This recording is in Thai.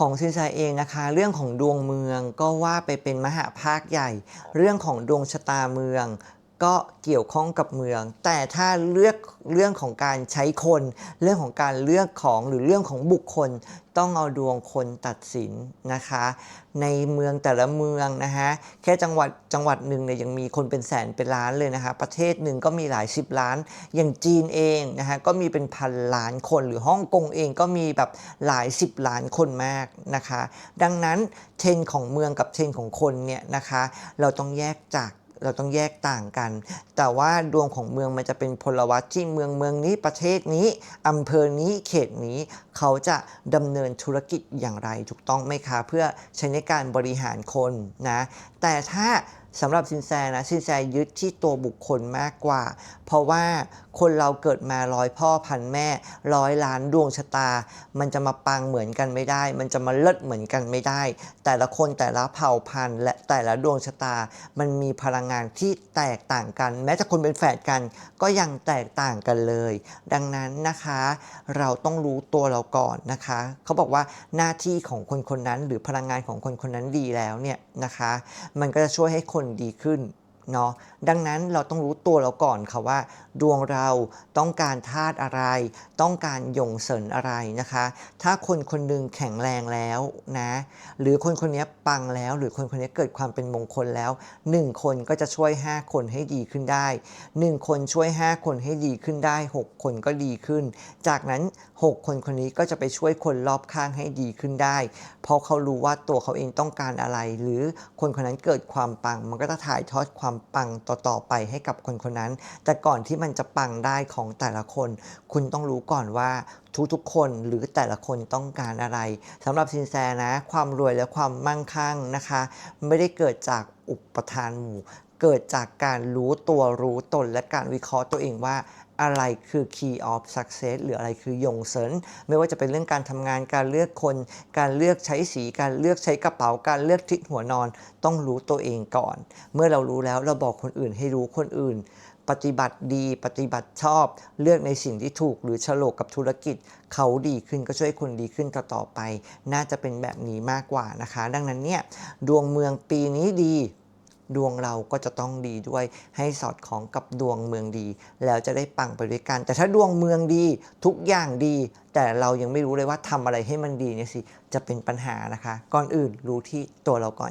ของสินแสเองนะคะ เรื่องของดวงเมืองก็ว่าไปเป็นมหาภาคใหญ่ เรื่องของดวงชะตาเมือง ก็เกี่ยวข้องกับเมือง แต่ถ้าเลือกเรื่องของการใช้คน เรื่องของการเลือกของหรือเรื่องของบุคคล ต้องเอาดวงคนตัดสินนะคะ ในเมืองแต่ละเมืองนะคะแค่จังหวัดจังหวัดหนึ่งเนี่ยยังมีคนเป็นแสนเป็นล้านเลยนะคะประเทศหนึ่งก็มีหลายสิบล้าน อย่างจีนเองนะคะก็มีเป็นพันล้านคนหรือฮ่องกงเองก็มีแบบหลายสิบล้านคนมากนะคะ ดังนั้นเทรนของเมืองกับเทรนของคนเนี่ยนะคะ เราต้องแยกจาก เราต้องแยกต่างกัน แต่ว่าดวงของเมืองมันจะเป็นพลวัตที่เมืองเมืองนี้ประเทศนี้อำเภอนี้เขตนี้เขาจะดำเนินธุรกิจอย่างไรถูกต้องไหมคะ เพื่อใช้ในการบริหารคนนะ แต่ถ้าสำหรับสินแสนะสินแสยึดที่ตัวบุคคลมากกว่า เพราะว่าคนเราเกิดมาร้อยพ่อพันแม่ร้อยล้านดวงชะตา มันจะมาปังเหมือนกันไม่ได้ มันจะมาเลิศเหมือนกันไม่ได้ แต่ละคนแต่ละเผ่าพันธุ์ และแต่ละดวงชะตา มันมีพลังงานที่แตกต่างกัน แม้จะคนเป็นแฝดกัน ก็ยังแตกต่างกันเลย ดังนั้นนะคะ เราต้องรู้ตัวเราก่อนนะคะ เขาบอกว่าหน้าที่ของคนคนนั้นหรือพลังงานของคนคนนั้นดีแล้วเนี่ยนะคะ มันก็จะช่วยให้คนดีขึ้น เนาะดังนั้นเราต้องรู้ตัวเราก่อนค่ะว่า ดวงเราต้องการธาตุอะไร ต้องการหยงเสริญอะไรนะคะ ถ้าคนคนหนึงแข็งแรงแล้วนะหรือคนคนนี้ปังแล้ว หรือคนคนนี้เกิดความเป็นมงคลแล้ว 1 คนก็จะช่วย 5 คนให้ดีขึ้นได้ 1 คนช่วย 5 คนให้ดีขึ้นได้ 6 คนก็ดีขึ้น จากนั้น 6 คนคนนี้ก็จะไปช่วยคนรอบข้างให้ดีขึ้นได้ เพราะเขารู้ว่าตัวเขาเองต้องการอะไร หรือคนคนนั้นเกิดความปังมันก็จะถ่ายทอดความปังต่อๆไปให้กับคนคนนั้น แต่ก่อนที่มันจะปังได้ของแต่ละคน คุณต้องรู้ก่อนว่าทุกๆคนหรือแต่ละคนต้องการอะไรสำหรับสินแสนะ ความรวยและความมั่งคั่งนะคะ ไม่ได้เกิดจากอุปทานหมู่เกิดจากการรู้ตัวรู้ตนและการวิเคราะห์ตัวเองว่า อะไรคือ key of success หรืออะไรคือยงเซินไม่ว่าจะเป็นเรื่องการทำงานการเลือกคน การเลือกใช้สี การเลือกใช้กระเป๋า การเลือกทิศหัวนอน ต้องรู้ตัวเองก่อน เมื่อเรารู้แล้วเราบอกคนอื่นให้รู้คนอื่น ปฏิบัติดีปฏิบัติชอบ เลือกในสิ่งที่ถูกหรือฉลกกับธุรกิจ เขาดีขึ้นก็ช่วยคนดีขึ้นต่อๆไป น่าจะเป็นแบบนี้มากกว่านะคะ ดังนั้นเนี่ยดวงเมืองปีนี้ดี ดวงเราก็จะต้องดีด้วย ให้สอดคล้องกับดวงเมืองดี แล้วจะได้ปังไปด้วยกัน แต่ถ้าดวงเมืองดีทุกอย่างดี แต่เรายังไม่รู้เลยว่าทำอะไรให้มันดีเนี่ยสิจะเป็นปัญหานะคะ ก่อนอื่นรู้ที่ตัวเราก่อน